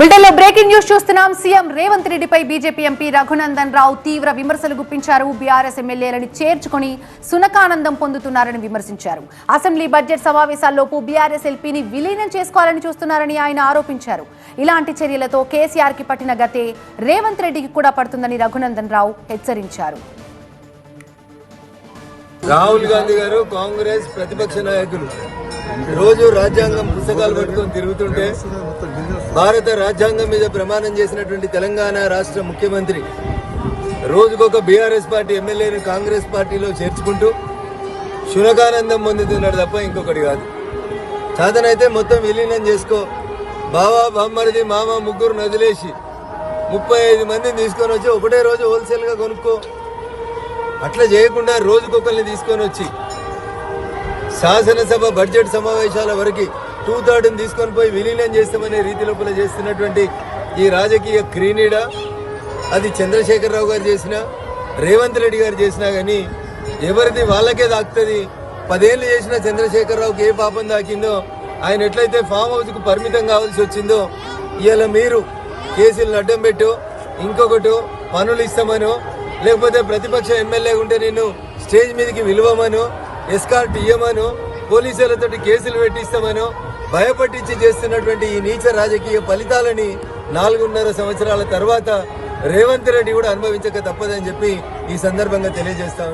బులెటిన్లో breaking news చూస్తున్నాం. CM Revanth రెడ్డిపై బీజేపీ ఎంపీ రఘునందన్ రావు తీవ్ర విమర్శలు గుప్పించారు. బీఆర్ఎస్ ఎమ్మెల్యేలను చేర్చుకుని సునకానందం పొందుతున్నారని విమర్శించారు. అసెంబ్లీ బడ్జెట్ సమావేశాల్లోపు బీఆర్ఎస్ ఎల్పీని విలీనం చేసుకోవాలని చూస్తున్నారని ఆయన ఆరోపించారు. ఇలాంటి చర్యలతో కేసీఆర్కి పట్టిన గతే రేవంత్ రెడ్డికి కూడా పడుతుందని రఘునందన్ రావు హెచ్చరించారు. రాహుల్ గాంధీ గారు కాంగ్రెస్ ప్రతిపక్ష నాయకులు. రోజు రాజ్యాంగం పుస్తకాలు పట్టుకొని తిరుగుతుంటే భారత రాజ్యాంగం మీద ప్రమాణం చేసినటువంటి తెలంగాణ రాష్ట్ర ముఖ్యమంత్రి రోజుకొక బీఆర్ఎస్ పార్టీ ఎమ్మెల్యేని కాంగ్రెస్ పార్టీలో చేర్చుకుంటూ శునకానందం పొందుతున్నాడు తప్ప ఇంకొకటి కాదు. సాధనైతే మొత్తం విలీనం చేసుకో. బావా బామ్మరిది మామ ముగ్గురు నదిలేసి ముప్పై ఐదు మందిని తీసుకొని వచ్చి ఒకటే రోజు హోల్సేల్గా కొనుక్కో. అట్లా చేయకుండా రోజుకొకరిని తీసుకొని వచ్చి శాసనసభ బడ్జెట్ సమావేశాల వరకు టూ థర్డ్ని తీసుకొని పోయి విలీనం చేస్తామనే రీతి లోపల చేస్తున్నటువంటి ఈ రాజకీయ క్రీనీడ అది చంద్రశేఖరరావు గారు చేసిన రేవంత్ రెడ్డి గారు చేసినా కానీ ఎవరిది వాళ్ళకే దాక్తుంది? పదేళ్ళు చేసిన చంద్రశేఖరరావుకి ఏ పాపం దాకిందో ఆయన ఎట్లయితే ఫామ్ హౌస్కు పరిమితం కావాల్సి వచ్చిందో ఇవాళ మీరు కేసులను అడ్డం పెట్టు ఇంకొకటి పనులు ఇస్తామనో లేకపోతే ప్రతిపక్ష ఎమ్మెల్యే ఉంటే నేను స్టేజ్ మీదకి విలువమనో ఎస్కార్ట్ ఇయ్యమను పోలీసులతోటి కేసులు పెట్టిస్తామనో భయపట్టించి చేస్తున్నటువంటి ఈ నీచ రాజకీయ ఫలితాలని నాలుగున్నర సంవత్సరాల తర్వాత రేవంత్ రెడ్డి కూడా అనుభవించక తప్పదని చెప్పి ఈ సందర్భంగా తెలియజేస్తా